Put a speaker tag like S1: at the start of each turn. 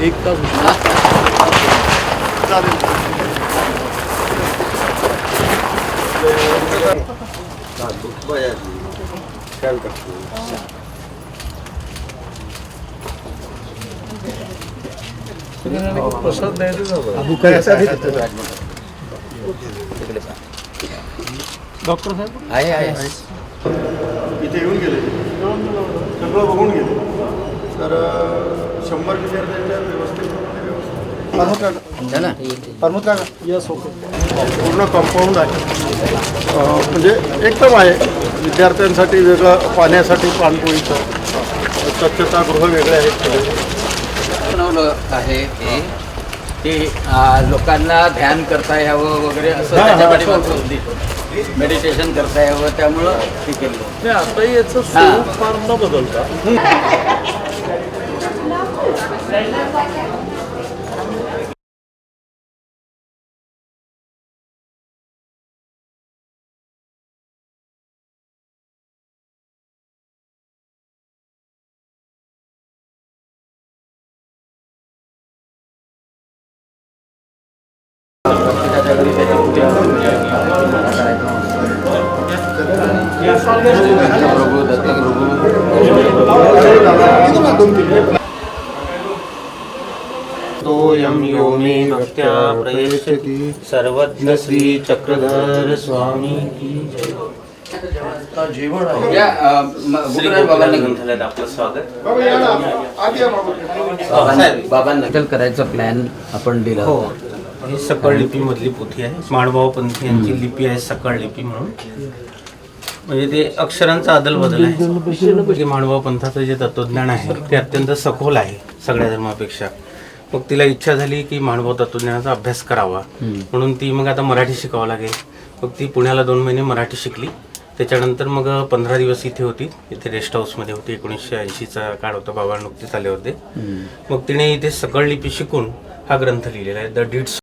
S1: एक तास प्रसाद द्यायचं डॉक्टर साहेब
S2: आहे आहे
S3: इथे येऊन गेले सगळं बघून गेले. तर शंभर विद्यार्थ्यांच्या व्यवस्थेप्रमाणे व्यवस्थित
S2: ना.
S3: प्रमोद काका.
S1: यस ओके
S3: पूर्ण कंपाऊंड आहे. म्हणजे एकदम आहे. विद्यार्थ्यांसाठी वेगळं पाण्यासाठी पाणपोईचं स्वच्छतागृह वेगळे आहेत
S2: बनवलं आहे हे. की लोकांना ध्यान करता यावं वगैरे असं. मेडिटेशन करता यावं त्यामुळं हे केलं.
S1: नाही आता याचं स्वरूप फार न बदलता.
S2: प्रभू दत्तप्रभू
S4: तोयं यो मे भक्त्या प्रयच्छति। सर्वज्ञ श्री चक्रधर स्वामी की जय।
S1: जेवण
S2: या बाबांना
S3: या या
S2: नकल करायचा प्लॅन आपण दिला.
S4: हो. ही सकळ लिपी मधली पोथी आहे. माणभाव पंथी यांची लिपी आहे सकळ लिपी म्हणून. म्हणजे ते अक्षरांचा आदल बदल आहे. म्हणजे माणभाव पंथाचं जे तत्वज्ञान आहे ते अत्यंत सखोल आहे सगळ्या धर्मापेक्षा. मग तिला इच्छा झाली की माणभाव तत्वज्ञानाचा अभ्यास करावा. म्हणून ती मग आता मराठी शिकावं लागेल. मग ती पुण्याला दोन महिने मराठी शिकली. त्याच्यानंतर मग पंधरा दिवस इथे होती. इथे रेस्ट हाऊसमध्ये होती. एकोणीसशे ऐंशीचा काळ होता. बाबा नुकतेच आले होते मग तिने इथे सकळ लिपी शिकून हा ग्रंथ लिहिलेला आहे. द डिट्स